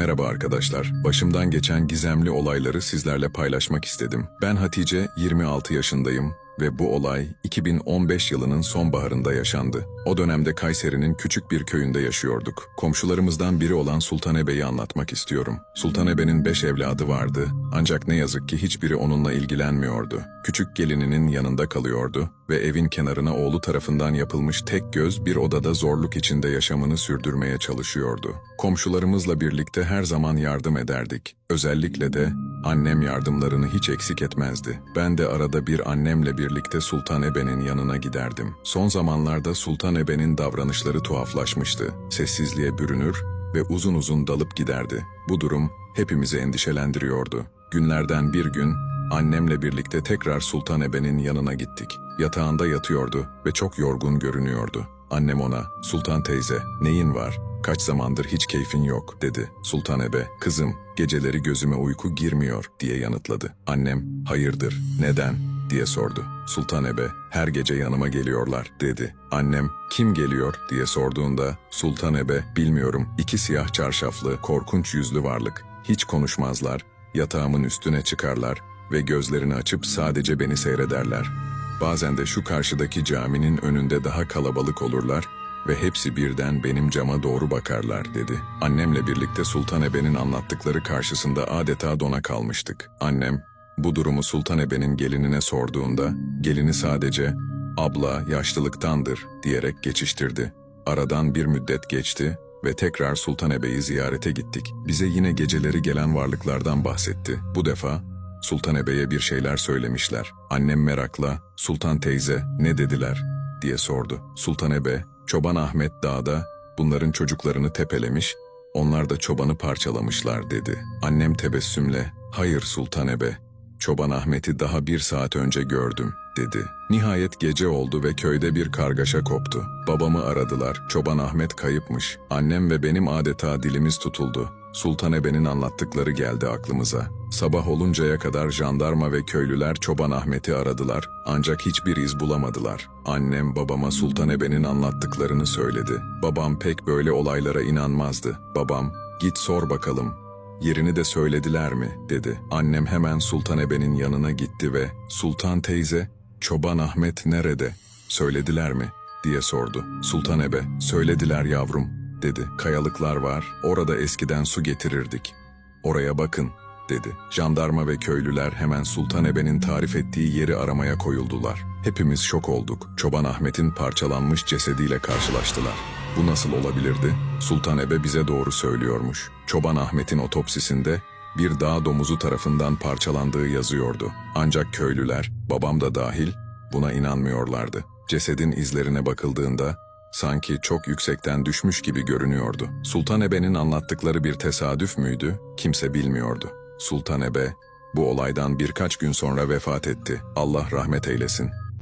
Merhaba arkadaşlar. Başımdan geçen gizemli olayları sizlerle paylaşmak istedim. Ben Hatice, 26 yaşındayım ve bu olay 2015 yılının sonbaharında yaşandı. O dönemde Kayseri'nin küçük bir köyünde yaşıyorduk. Komşularımızdan biri olan Sultan Ebe'yi anlatmak istiyorum. Sultan Ebe'nin beş evladı vardı ancak ne yazık ki hiçbiri onunla ilgilenmiyordu. Küçük gelininin yanında kalıyordu ve evin kenarına oğlu tarafından yapılmış tek göz bir odada zorluk içinde yaşamını sürdürmeye çalışıyordu. Komşularımızla birlikte her zaman yardım ederdik. Özellikle de annem yardımlarını hiç eksik etmezdi. Ben de arada bir annemle birlikte Sultan Ebe'nin yanına giderdim. Son zamanlarda Sultan Ebe'nin davranışları tuhaflaşmıştı. Sessizliğe bürünür ve uzun uzun dalıp giderdi. Bu durum hepimizi endişelendiriyordu. Günlerden bir gün annemle birlikte tekrar Sultan Ebe'nin yanına gittik. Yatağında yatıyordu ve çok yorgun görünüyordu. Annem ona, Sultan teyze, neyin var? Kaç zamandır hiç keyfin yok, dedi. Sultan Ebe, kızım, geceleri gözüme uyku girmiyor, diye yanıtladı. Annem, hayırdır, neden? diye sordu. Sultan Ebe, her gece yanıma geliyorlar, dedi. Annem, kim geliyor, diye sorduğunda, Sultan Ebe, bilmiyorum, iki siyah çarşaflı, korkunç yüzlü varlık. Hiç konuşmazlar, yatağımın üstüne çıkarlar ve gözlerini açıp sadece beni seyrederler. Bazen de şu karşıdaki caminin önünde daha kalabalık olurlar ve hepsi birden benim cama doğru bakarlar dedi. Annemle birlikte Sultan Ebe'nin anlattıkları karşısında adeta dona kalmıştık. Annem bu durumu Sultan Ebe'nin gelinine sorduğunda gelini sadece abla yaşlılıktandır diyerek geçiştirdi. Aradan bir müddet geçti ve tekrar Sultan Ebe'yi ziyarete gittik. Bize yine geceleri gelen varlıklardan bahsetti. Bu defa Sultan Ebe'ye bir şeyler söylemişler. Annem merakla, Sultan teyze ne dediler diye sordu. Sultan Ebe, Çoban Ahmet dağda bunların çocuklarını tepelemiş, onlar da çobanı parçalamışlar dedi. Annem tebessümle, hayır Sultan Ebe, Çoban Ahmet'i daha bir saat önce gördüm dedi. Nihayet gece oldu ve köyde bir kargaşa koptu. Babamı aradılar. Çoban Ahmet kayıpmış. Annem ve benim adeta dilimiz tutuldu. Sultan Ebe'nin anlattıkları geldi aklımıza. Sabah oluncaya kadar jandarma ve köylüler Çoban Ahmet'i aradılar ancak hiçbir iz bulamadılar. Annem babama Sultan Ebe'nin anlattıklarını söyledi. Babam pek böyle olaylara inanmazdı. Babam, git sor bakalım, yerini de söylediler mi dedi. Annem hemen Sultan Ebe'nin yanına gitti ve Sultan teyze, Çoban Ahmet nerede? Söylediler mi? diye sordu. Sultan Ebe, söylediler yavrum, dedi. Kayalıklar var, orada eskiden su getirirdik. Oraya bakın, dedi. Jandarma ve köylüler hemen Sultan Ebe'nin tarif ettiği yeri aramaya koyuldular. Hepimiz şok olduk. Çoban Ahmet'in parçalanmış cesediyle karşılaştılar. Bu nasıl olabilirdi? Sultan Ebe bize doğru söylüyormuş. Çoban Ahmet'in otopsisinde bir dağ domuzu tarafından parçalandığı yazıyordu. Ancak köylüler, babam da dahil, buna inanmıyorlardı. Cesedin izlerine bakıldığında sanki çok yüksekten düşmüş gibi görünüyordu. Sultan Ebe'nin anlattıkları bir tesadüf müydü? Kimse bilmiyordu. Sultan Ebe bu olaydan birkaç gün sonra vefat etti. Allah rahmet eylesin.